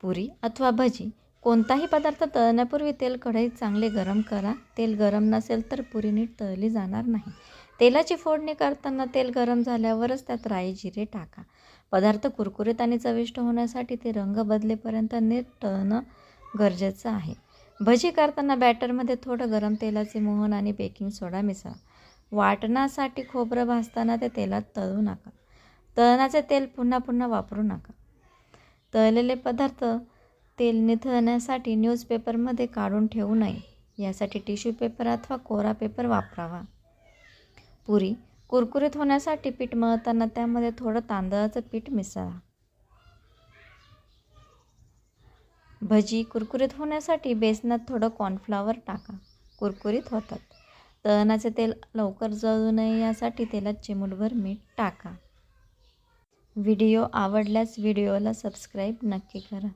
पुरी अथवा भजी. कोणताही पदार्थ तळण्यापूर्वी तेल कढईत चांगले गरम करा. तेल गरम नसेल तर पुरी नीट तळली जाणार नाही. तेलाची फोडणी करताना तेल गरम झाल्यावरच त्यात राई जिरे टाका. पदार्थ कुरकुरीत आणि चविष्ट होण्यासाठी ते रंग बदलेपर्यंत नीट तळणं गरजेचं आहे. भजी करताना बॅटरमध्ये थोडं गरम तेलाचे मोहन आणि बेकिंग सोडा मिसळा. वाटणासाठी खोबरं भाजताना ते तेलात तळू नका. तळणाचे तेल पुन्हा पुन्हा वापरू नका. तळलेले पदार्थ तेल निथळण्यासाठी न्यूजपेपरमध्ये काढून ठेवू नये. यासाठी टिश्यू पेपर अथवा कोरा पेपर वापरावा. पुरी कुरकुरीत होण्यासाठी पीठ मळताना त्यामध्ये थोडं तांदळाचं पीठ मिसळा. भजी कुरकुरीत होण्यासाठी बेसनात थोडं कॉर्नफ्लावर टाका. कुरकुरीत होतात. तळणाचे तेल लवकर जळू नये यासाठी तेलात चिमूटभर मीठ टाका. व्हिडिओ आवडल्यास व्हिडिओला सबस्क्राईब नक्की करा.